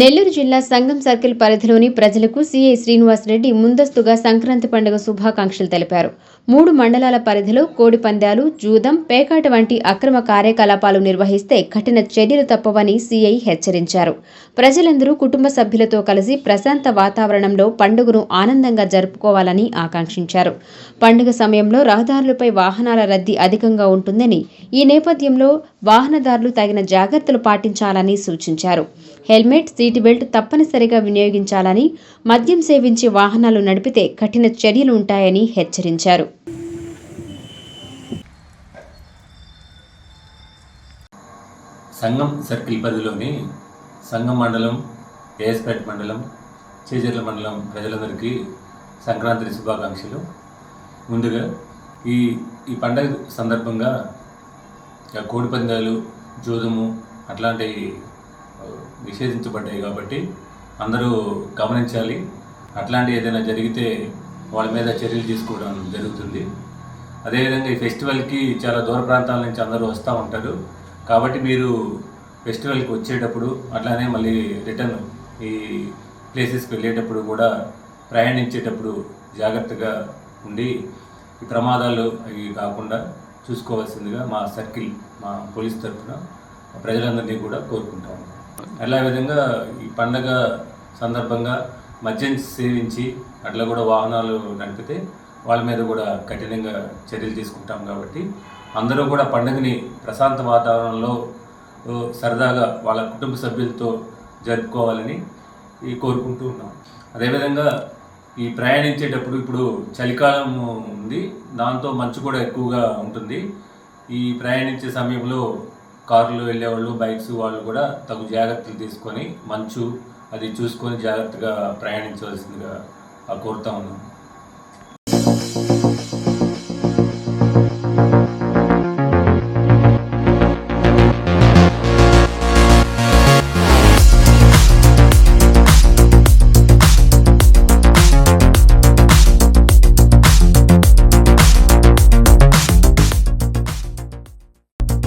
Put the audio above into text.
నెల్లూరు జిల్లా సంగం సర్కిల్ పరిధిలోని ప్రజలకు సీఐ శ్రీనివాస్ రెడ్డి ముందస్తుగా సంక్రాంతి పండుగ శుభాకాంక్షలు తెలిపారు. మూడు మండలాల పరిధిలో కోడి పందాలు జూదం పేకాట వంటి అక్రమ కార్యకలాపాలు నిర్వహిస్తే కఠిన చర్యలు తప్పవని సీఐ హెచ్చరించారు. ప్రజలందరూ కుటుంబ సభ్యులతో కలిసి ప్రశాంత వాతావరణంలో పండుగను ఆనందంగా జరుపుకోవాలని ఆకాంక్షించారు. పండుగ సమయంలో రహదారులపై వాహనాల రద్దీ అధికంగా ఉంటుందని ఈ నేపథ్యంలో వాహనదారులు తగిన జాగ్రత్తలు పాటించాలని సూచించారు. హెల్మెట్ సీటు బెల్ట్ తప్పనిసరిగా వినియోగించాలని మద్యం సేవించి వాహనాలు నడిపితే కఠిన చర్యలు ఉంటాయని హెచ్చరించారు. సంగం సర్కిల్ పరిధిలోని సంగం మండలం ఏఎస్పేట మండలం చేజర్ల మండలం ప్రజలందరికీ సంక్రాంతి శుభాకాంక్షలు. ముందుగా ఈ ఈ పండగ సందర్భంగా కోడి పందాలు జూదము అట్లాంటివి నిషేధించబడ్డాయి కాబట్టి అందరూ గమనించాలి. అట్లాంటి ఏదైనా జరిగితే వాళ్ళ మీద చర్యలు తీసుకోవడం జరుగుతుంది. అదేవిధంగా ఈ ఫెస్టివల్కి చాలా దూర ప్రాంతాల నుంచి అందరూ వస్తూ ఉంటారు. కాబట్టి మీరు ఫెస్టివల్కి వచ్చేటప్పుడు అట్లానే మళ్ళీ రిటర్న్ ఈ ప్లేసెస్కి వెళ్ళేటప్పుడు కూడా ప్రయాణించేటప్పుడు జాగ్రత్తగా ఉండి ఈ ప్రమాదాలు అవి కాకుండా చూసుకోవాల్సిందిగా మా సర్కిల్ మా పోలీస్ తరఫున ప్రజలందరినీ కూడా కోరుకుంటాము విధంగా ఈ పండగ సందర్భంగా మద్యం సేవించి అట్లా కూడా వాహనాలు నడిపితే వాళ్ళ మీద కూడా కఠినంగా చర్యలు తీసుకుంటాం కాబట్టి అందరూ కూడా పండుగని ప్రశాంత వాతావరణంలో సరదాగా వాళ్ళ కుటుంబ సభ్యులతో జరుపుకోవాలని కోరుకుంటూ ఉన్నాం. అదేవిధంగా ఈ ప్రయాణించేటప్పుడు ఇప్పుడు చలికాలం ఉంది దాంతో మంచు కూడా ఎక్కువగా ఉంటుంది. ఈ ప్రయాణించే సమయంలో కార్లు వెళ్ళేవాళ్ళు బైక్స్ వాళ్ళు కూడా తగు జాగ్రత్తలు తీసుకొని మంచు అది చూసుకొని జాగ్రత్తగా ప్రయాణించవలసిందిగా ఆ, కోరుతా ఉన్నాం.